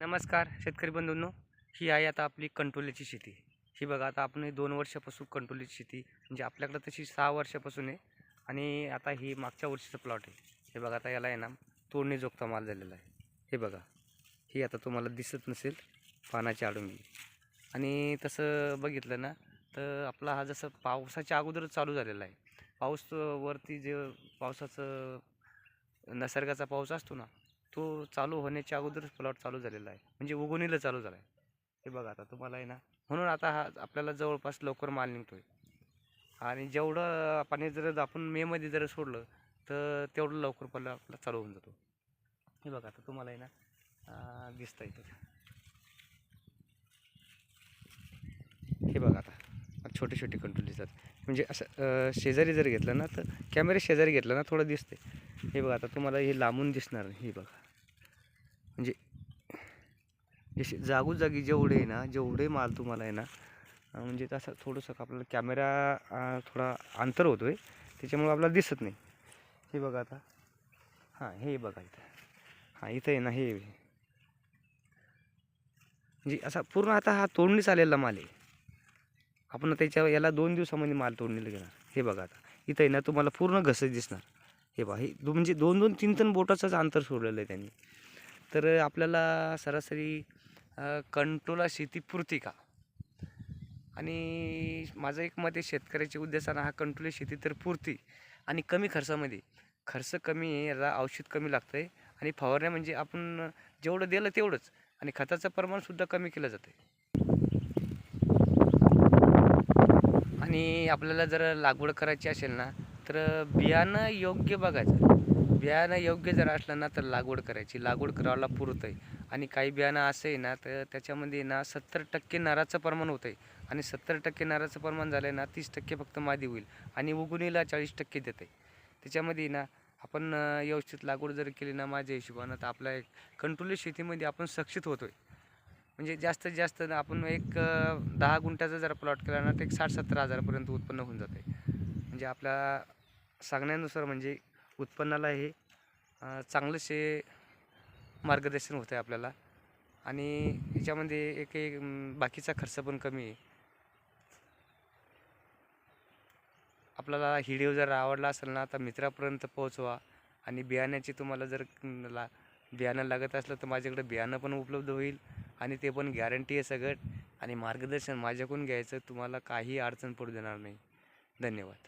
नमस्कार शेतकरी बंधूंनो. ही आहे आता आपली कंट्रोलीची शेती. ही बघा आता आपण दोन वर्षापासून कंट्रोलीची शेती म्हणजे आपल्याकडं तशी सहा वर्षापासून आहे आणि आता ही मागच्या वर्षीचं प्लॉट आहे. हे बघा आता याला आहे ना तोडणी जोगता माल झालेला आहे. हे बघा ही आता तुम्हाला दिसत नसेल पानाची आडुंगी आणि तसं बघितलं ना तर आपला हा जसं पावसाच्या अगोदर चालू झालेला आहे. पाऊस वरती जे पावसाचं निसर्गाचा पाऊस असतो ना तो चालू होण्याच्या अगोदरच प्लॉट चालू झालेला आहे. म्हणजे उगवणीला चालू झाला आहे हे बघा आता तुम्हाला आहे ना म्हणून आता हा आपल्याला जवळपास लवकर माल निघतोय. आणि जेवढं पाणी जर आपण मेमध्ये जर सोडलं तर तेवढं लवकर पल्ला आपला चालू होऊन जातो. हे बघा आता तुम्हाला आहे ना अं, दिसतं इथं. हे बघा आता छोटे छोटे कंट्रोल दिसतात. म्हणजे असं शेजारी जर घेतलं ना तर कॅमेरे शेजारी घेतलं ना थोडं दिसते हे बघा आता तुम्हाला हे लांबून दिसणार हे बघा. म्हणजे जसे जागोजागी जेवढे आहे ना जेवढे माल तुम्हाला आहे ना म्हणजे तसं थोडंसं आपल्याला कॅमेरा थोडा अंतर होतो आहे त्याच्यामुळे आपल्याला दिसत नाही. हे बघा आता. हां हे बघा इथं. हां इथं आहे ना हे. म्हणजे असा पूर्ण आता हा तोडणीच आलेला माल आहे. आपण त्याच्या याला दोन दिवसामध्ये माल तोडणीला घेणार. हे बघा आता. इथं आहे ना तुम्हाला पूर्ण घसं दिसणार. हे बघा हे म्हणजे दोन दोन तीन तीन बोटाचंच अंतर सोडलेलं आहे त्यांनी. तर आपल्याला सरासरी कंट्रोला शेतीपुरती शेती पुरती का? आणि माझं एक मत आहे शेतकऱ्याच्या उद्देशानं हा कंट्रोल शेती तर पुरती आणि कमी खर्चामध्ये. खर्च कमी आहे याला औषध कमी लागतं आहे आणि फवारण्या म्हणजे आपण जेवढं दिलं तेवढंच आणि खताचं प्रमाणसुद्धा कमी केलं जातं आणि आपल्याला जर लागवड करायची असेल ना तर बियाणं योग्य बघायचं. बियाणं योग्य जर असलं ना तर लागवड करायची. लागवड करायला पुरतं आहे आणि काही बियाणं असं आहे ना तर त्याच्यामध्ये ना सत्तर टक्के नाराचं प्रमाण होतं आहे आणि सत्तर टक्के नाराचं प्रमाण झालं आहे ना तीस टक्के फक्त मादी होईल. आणि उगुनीला चाळीस टक्के देतं आहे त्याच्यामध्ये ना आपण व्यवस्थित लागवड जर केली ना माझ्या हिशोबानं तर आपल्या एक कंट्रोली शेतीमध्ये आपण सक्षित होतो आहे म्हणजे जास्तीत जास्त आपण एक दहा गुंठ्याचा जर प्लॉट केला ना तर एक साठ सत्तर हजारापर्यंत उत्पन्न होऊन जाते म्हणजे आपल्या सांगण्यानुसार म्हणजे उत्पन्नाला हे चांगलंसे मार्गदर्शन होतं आहे आपल्याला. आणि याच्यामध्ये एक एक बाकीचा खर्च पण कमी आहे. आपल्याला व्हिडिओ जर आवडला असेल ना तर मित्रापर्यंत पोहोचवा. आणि बियाण्याची तुम्हाला जर ला बियाणं लागत असलं तर माझ्याकडे बियाणं पण उपलब्ध होईल. आणि ते पण गॅरंटी आहे सगळं. आणि मार्गदर्शन माझ्याकडून घ्यायचं तुम्हाला काही अडचण पडू देणार नाही. धन्यवाद.